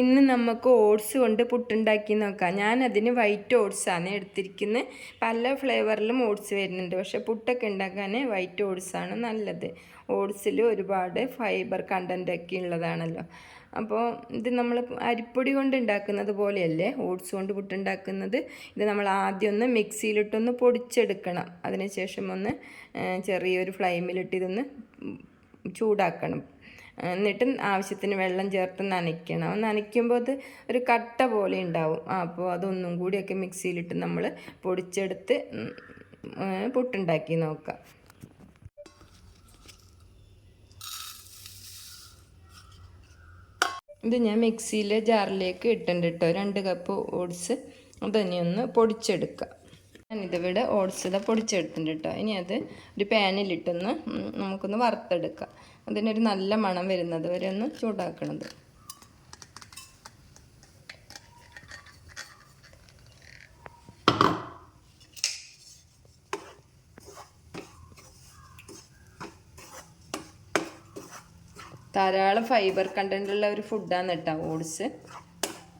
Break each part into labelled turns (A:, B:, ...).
A: ഇന്ന് നമുക്ക് ഓട്സ് കൊണ്ട് പുട്ടുണ്ടാക്കി നോക്കാം. ഞാൻ അതിന് വൈറ്റ് ഓട്സാണ് എടുത്തിരിക്കുന്നത് പല ഫ്ലേവറിലും ഓട്സ് വരുന്നുണ്ട്. പക്ഷെ പുട്ടൊക്കെ ഉണ്ടാക്കാൻ വൈറ്റ് ഓട്സാണ് നല്ലത്. ഓട്സിൽ ഒരുപാട് ഫൈബർ കണ്ടന്റ് ഒക്കെ ഉള്ളതാണല്ലോ. അപ്പോൾ ഇത് നമ്മൾ അരിപ്പൊടി കൊണ്ട് ഉണ്ടാക്കുന്നത് പോലെയല്ലേ? ഓട്സ് കൊണ്ട് പുട്ടുണ്ടാക്കുന്നത്. ഇത് നമ്മൾ ആദ്യം ഒന്ന് മിക്സിയിലിട്ടൊന്ന് പൊടിച്ചെടുക്കണം. അതിനുശേഷം ഒന്ന് ചെറിയൊരു ഫ്ലെയിമിലിട്ട് ഇതൊന്ന് ചൂടാക്കണം. എന്നിട്ട് ആവശ്യത്തിന് വെള്ളം ചേർത്ത് നനയ്ക്കണം. നനയ്ക്കുമ്പോൾ അത് ഒരു കട്ട പോലെ ഉണ്ടാവും. അപ്പോൾ അതൊന്നും കൂടിയൊക്കെ മിക്സിയിലിട്ട് നമ്മൾ പൊടിച്ചെടുത്ത് പുട്ടുണ്ടാക്കി നോക്കാം. ഇത് ഞാൻ മിക്സിയിലെ ജാറിലേക്ക് ഇട്ടുണ്ട് കേട്ടോ. രണ്ട് കപ്പ് ഓട്സ്. അതന്നെ ഒന്ന് പൊടിച്ചെടുക്കുക ഞാനിതിവിടെ ഓട്സ് ഇതാ പൊടിച്ചെടുത്തിട്ടുണ്ട് കേട്ടോ ഇനി അത് ഒരു പാനിലിട്ടൊന്ന് നമുക്കൊന്ന് വറുത്തെടുക്കാം. അതിനൊരു നല്ല മണം വരുന്നത് വരെ ഒന്ന് ചൂടാക്കണത്. ധാരാളം ഫൈബർ കണ്ടന്റ് ഉള്ള ഒരു ഫുഡാണ് കേട്ടോ ഓട്സ്.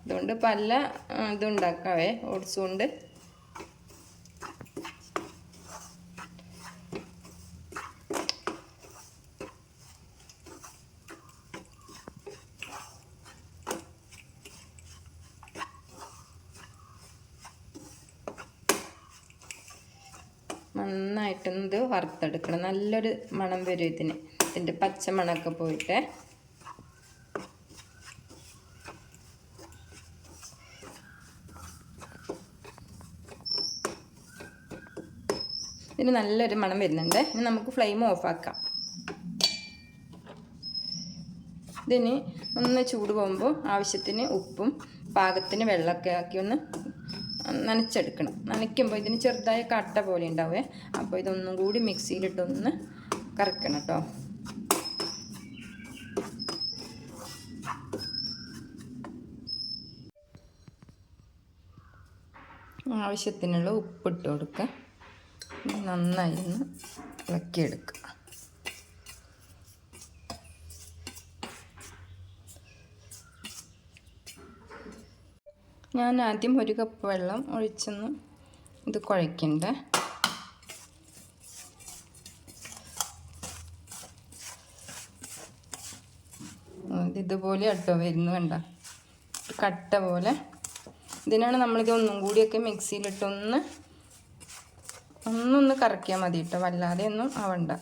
A: അതുകൊണ്ട് പല ഇതുണ്ടാക്കാവേ. ഇതും ഓട്സ് കൊണ്ട് നന്നായിട്ടൊന്ന് ഇത് വറുത്തെടുക്കണം. നല്ലൊരു മണം വരും ഇതിന്. ഇതിന്റെ പച്ച മണമൊക്കെ പോയിട്ട്. ഇതിന് നല്ലൊരു മണം വരുന്നുണ്ട്. ഇനി നമുക്ക് ഫ്ലെയിം ഓഫാക്കാം ഇതിന് ഒന്ന് ചൂട് പോകുമ്പോൾ ആവശ്യത്തിന് ഉപ്പും പാകത്തിന് വെള്ളമൊക്കെ ആക്കി ഒന്ന് നനച്ചെടുക്കണം. നനയ്ക്കുമ്പോൾ ഇതിന് ചെറുതായ കട്ട പോലെ ഉണ്ടാവേ. അപ്പോൾ ഇതൊന്നും കൂടി മിക്സിയിലിട്ടൊന്ന് കറക്കണം കേട്ടോ ആവശ്യത്തിനുള്ള ഉപ്പിട്ട് കൊടുക്കുക നന്നായി ഒന്ന് ഇളക്കിയെടുക്കുക ഞാൻ ആദ്യം ഒരു കപ്പ് വെള്ളം ഒഴിച്ചൊന്ന് ഇത് കുഴയ്ക്കണ്ടേ. ഇത് ഇതുപോലെ അട്ടോ വരുന്നു വേണ്ട കട്ട പോലെ. ഇതിനാണ് നമ്മളിത് ഒന്നും കൂടിയൊക്കെ മിക്സിയിലിട്ടൊന്ന് ഒന്നൊന്ന് കറക്കിയാൽ മതി കേട്ടോ. വല്ലാതെ ഒന്നും ആവണ്ട.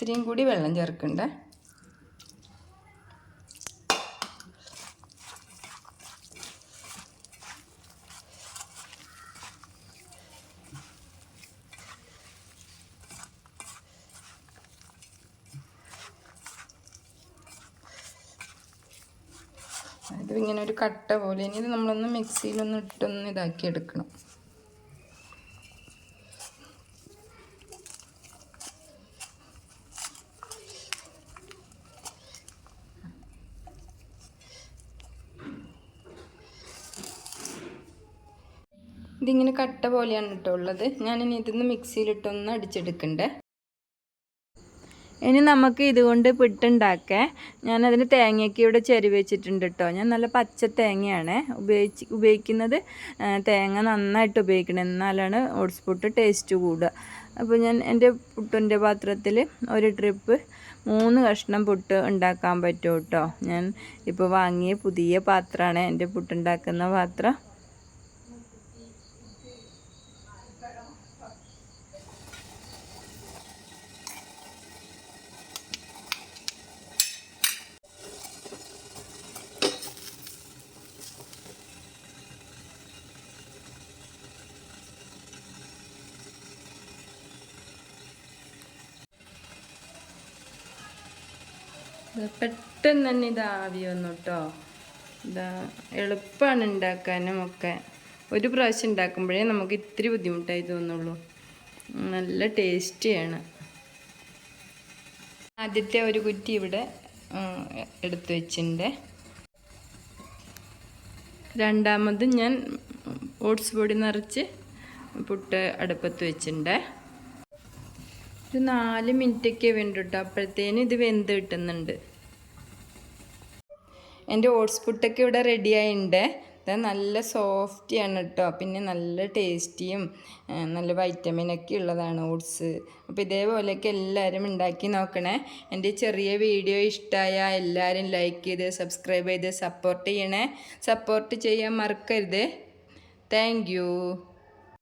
A: ഇത്തിരിയും കൂടി വെള്ളം ചേർക്കണ്ട? ഇത് ഇങ്ങനെ ഒരു കട്ട പോലെ. ഇനി ഇത് നമ്മളൊന്ന് മിക്സിയിലൊന്ന് ഇട്ടൊന്ന് ഇതാക്കി എടുക്കണം ഇതിങ്ങനെ കട്ട പോലെയാണ് കേട്ടോ ഉള്ളത് ഞാനിനി ഇതൊന്ന് മിക്സിയിലിട്ടൊന്ന് അടിച്ചെടുക്കണ്ടേ. ഇനി നമുക്ക് ഇതുകൊണ്ട് പിട്ടുണ്ടാക്കേ. ഞാനതിന് തേങ്ങയ്ക്ക് ഇവിടെ ചെരുവ് വെച്ചിട്ടുണ്ട് കേട്ടോ ഞാൻ നല്ല പച്ച തേങ്ങയാണ് ഉപയോഗിച്ച് ഉപയോഗിക്കുന്നത്. തേങ്ങ നന്നായിട്ട് ഉപയോഗിക്കണം. എന്നാലാണ് ഓട്സ് പുട്ട് ടേസ്റ്റ് കൂടുക. അപ്പോൾ ഞാൻ എന്റെ പുട്ടിന്റെ പാത്രത്തിൽ ഒരു ട്രിപ്പ് മൂന്ന് കഷ്ണം പുട്ട് ഉണ്ടാക്കാൻ പറ്റും കേട്ടോ ഞാൻ ഇപ്പോൾ വാങ്ങിയ പുതിയ പാത്രമാണ് എന്റെ പുട്ടുണ്ടാക്കുന്ന പാത്രം. പെട്ടെന്ന് തന്നെ ഇത് ആവി വന്നു കേട്ടോ ഇതാ എളുപ്പമാണ് ഉണ്ടാക്കാനും ഒക്കെ. ഒരു പ്രാവശ്യം ഉണ്ടാക്കുമ്പോഴേ നമുക്ക് ഇത്തിരി ബുദ്ധിമുട്ടായി തോന്നുള്ളൂ. നല്ല ടേസ്റ്റിയാണ്. ആദ്യത്തെ ഒരു കുറ്റി ഇവിടെ എടുത്തു വെച്ചിട്ടുണ്ട്. രണ്ടാമത് ഞാൻ ഓട്സ് പൊടി നിറച്ച് പുട്ട് അടുപ്പത്ത് വെച്ചിട്ടുണ്ട്. ഒരു നാല് മിനിറ്റൊക്കെ വേണ്ടിട്ടോ. അപ്പോഴത്തേനും ഇത് വെന്ത് കിട്ടുന്നുണ്ട്. എന്റെ ഓട്സ് പുട്ടൊക്കെ ഇവിടെ റെഡി ആയിണ്ട്. ഇത് നല്ല സോഫ്റ്റിയാണ് കേട്ടോ പിന്നെ നല്ല ടേസ്റ്റിയും നല്ല വൈറ്റമിനൊക്കെ ഉള്ളതാണ് ഓട്സ്. അപ്പോൾ ഇതേപോലെയൊക്കെ എല്ലാവരും ഉണ്ടാക്കി നോക്കണേ. എന്റെ ചെറിയ വീഡിയോ ഇഷ്ടമായ എല്ലാവരും ലൈക്ക് ചെയ്ത് സബ്സ്ക്രൈബ് ചെയ്ത് സപ്പോർട്ട് ചെയ്യണേ. സപ്പോർട്ട് ചെയ്യാൻ മറക്കരുത്. താങ്ക്